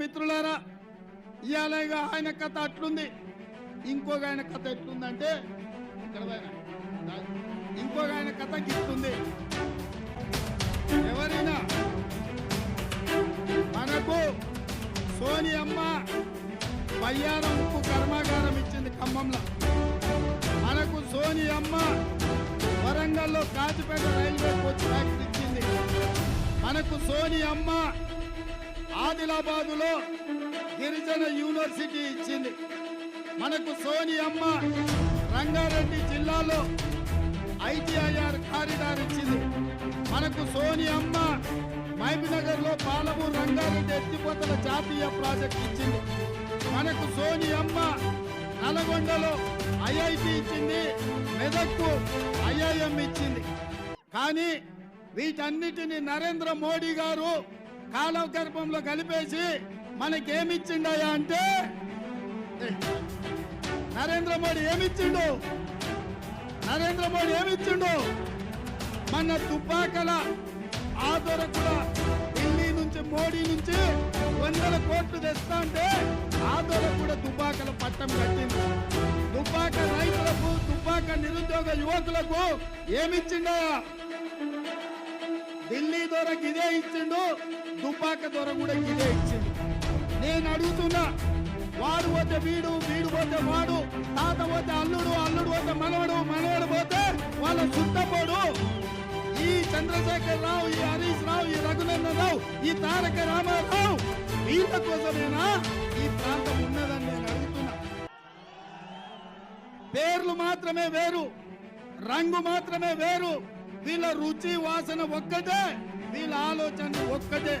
మిత్రులారా ఇవాళ ఇక ఆయన కథ అట్లుంది. ఇంకొక ఆయన కథ ఎట్లుందంటే ఇక్కడ ఇంకొక ఆయన కథ గిస్తుంది ఎవరైనా మనకు సోనియమ్మ బయ్యారం ఉప్పు కర్మాగారం ఇచ్చింది ఖమ్మంలో. మనకు సోని అమ్మ వరంగల్లో కాచిపేట రైల్వే కోచ్ ఫ్యాక్టరీ ఇచ్చింది. మనకు సోనియమ్మ ఆదిలాబాదులో గిరిజన యూనివర్సిటీ ఇచ్చింది. మనకు సోని అమ్మ రంగారెడ్డి జిల్లాలో ఐటీఐఆర్ కారిడార్ ఇచ్చింది. మనకు సోనియమ్మ మహబూబ్నగర్లో పాలమూరు రంగారెడ్డి ఎత్తిపోతల జాతీయ ప్రాజెక్ట్ ఇచ్చింది. మనకు సోని అమ్మ నల్గొండలో ఐఐటి ఇచ్చింది. మెదక్కు ఐఐఎం ఇచ్చింది. కానీ వీటన్నిటిని నరేంద్ర మోడీ గారు కాలగర్భంలో కలిపేసి మనకేమిచ్చిండయా అంటే నరేంద్ర మోడీ ఏమిచ్చిండు? నరేంద్ర మోడీ ఏమిచ్చిండు? మన తుపాకల ఆదొరకుల ఢిల్లీ నుంచి మోడీ నుంచి వందల కోట్లు తెస్తా అంటే ఆదర కూడా తుపాకల పట్టం కట్టింది. తుపాక రైతులకు తుపాక నిరుద్యోగ యువకులకు ఏమిచ్చిండయా ఢిల్లీ దొరకు ఇదే ఇచ్చిండు తుపాక దొర కూడా ఇదే ఇచ్చిండు నేను అడుగుతున్నా వాడు పోతే వీడు వీడు పోతే వాడు తాత పోతే అల్లుడు అల్లుడు పోతే మనవడు మనవడు పోతే వాళ్ళ చుట్టపోడు ఈ చంద్రశేఖర్ రావు ఈ హరీష్ రావు ఈ రఘునందన్ రావు ఈ తారక రామారావు వీళ్ళ కోసమేనా? ఈ ప్రాంతం ఉన్నదని నేను అడుగుతున్నా. పేర్లు మాత్రమే వేరు రంగు మాత్రమే వేరు. వీళ్ళ రుచి వాసన ఒక్కటే వీళ్ళ ఆలోచన ఒక్కటే.